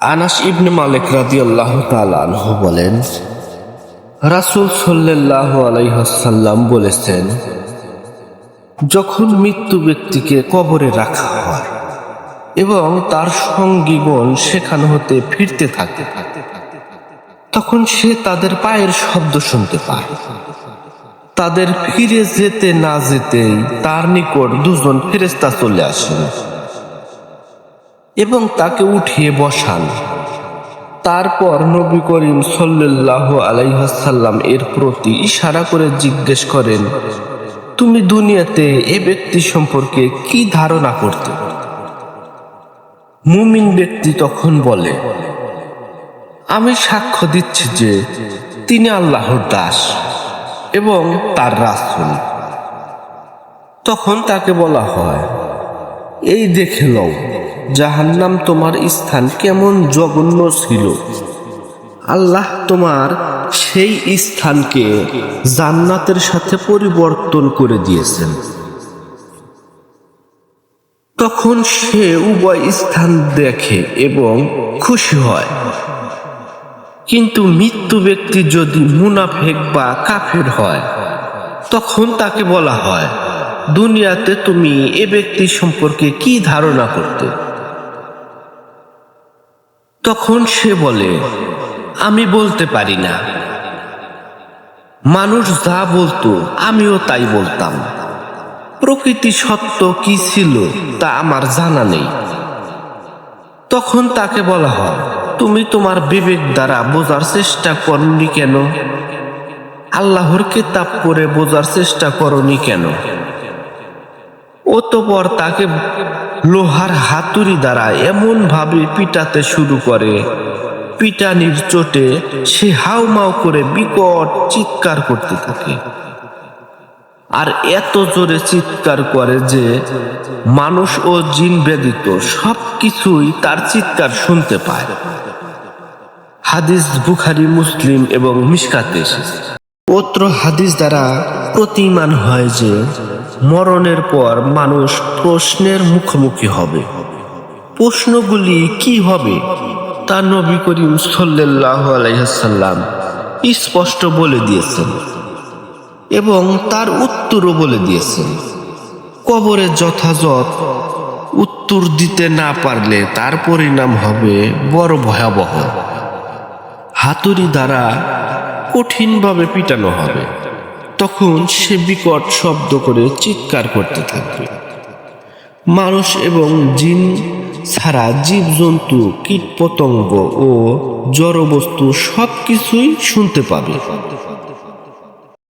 আনাস ইবনে মালিক রাদিয়াল্লাহু তাআলা আনহু বলেন, রাসূল সাল্লাল্লাহু আলাইহাল্লাম বলেছেন, যখন মৃত্যু ব্যক্তিকে কবরে রাখা হয় এবং তার সঙ্গীগণ সেখান হতে ফিরতে থাকে, তখন সে তাদের পায়ের শব্দ শুনতে পায়। তাদের ফিরে যেতে না যেতেই তার নিকট দুজন ফেরেস্তা চলে আসেন এবং তাকে উঠিয়ে বসান। তারপর নবী করিম সাল্লাহ আলাইহাসাল্লাম এর প্রতি ইশারা করে জিজ্ঞেস করেন, তুমি দুনিয়াতে এ ব্যক্তি সম্পর্কে কি ধারণা করতে? মুমিন ব্যক্তি তখন বলে, আমি সাক্ষ্য দিচ্ছি যে তিনি আল্লাহর দাস এবং তার রাসূল। তখন তাকে বলা হয়, এই দেখে লও জাহান্নাম তোমার স্থান কেমন জঘন্য ছিল। আল্লাহ তোমার সেই স্থানকে জান্নাতের সাথে পরিবর্তন করে দিয়েছেন। তখন সে উভয় স্থান দেখে এবং খুশি হয়। কিন্তু মৃত্যু ব্যক্তি যদি মুনাফেক বা কাফের হয়, তখন তাকে বলা হয়, দুনিয়াতে তুমি এ ব্যক্তি সম্পর্কে কি ধারণা করতে? তখন সে বলে, আমি বলতে পারি না। মানুষ যা বলতো, আমিও তাই বলতাম। প্রকৃতি সত্য কি ছিল, তা আমার জানা নেই। তখন তাকে বলা হয়, তুমি তোমার বিবেক দ্বারা বোঝার চেষ্টা করনি কেন? আল্লাহর কিতাব করে বোঝার চেষ্টা করনি কেন? অতপর তাকে লোহার হাতুড়ি দ্বারা এমন ভাবে পিটাতে শুরু করে। পিটানির চোটে সে হাউমাউ করে বিকট চিৎকার করতে থাকে। আর এত জোরে চিৎকার করে যে মানুষ ও জিন ব্যতীত সব কিছুই তার চিৎকার শুনতে পায়। হাদিস বুখারি, মুসলিম এবং মিসকাতে এসেছে। পত্র হাদিস দ্বারা প্রতিমান হয় যে মরণের পর মানুষ প্রশ্নের মুখোমুখি হবে। প্রশ্নগুলি কি হবে তা নবী করিম সাল্লাহ আলাইসাল্লাম স্পষ্ট বলে দিয়েছেন এবং তার উত্তরও বলে দিয়েছেন। কবরে যথাযথ উত্তর দিতে না পারলে তার পরিণাম হবে বড় ভয়াবহ। হাতুড়ি দ্বারা কঠিনভাবে পিটানো হবে। তখন সে বিকট শব্দ করে চিৎকার করতে থাকবে মানুষ এবং জিন ছাড়া জীবজন্তু, কীটপতঙ্গ ও জড়বস্তু সব কিছুই শুনতে পাবে।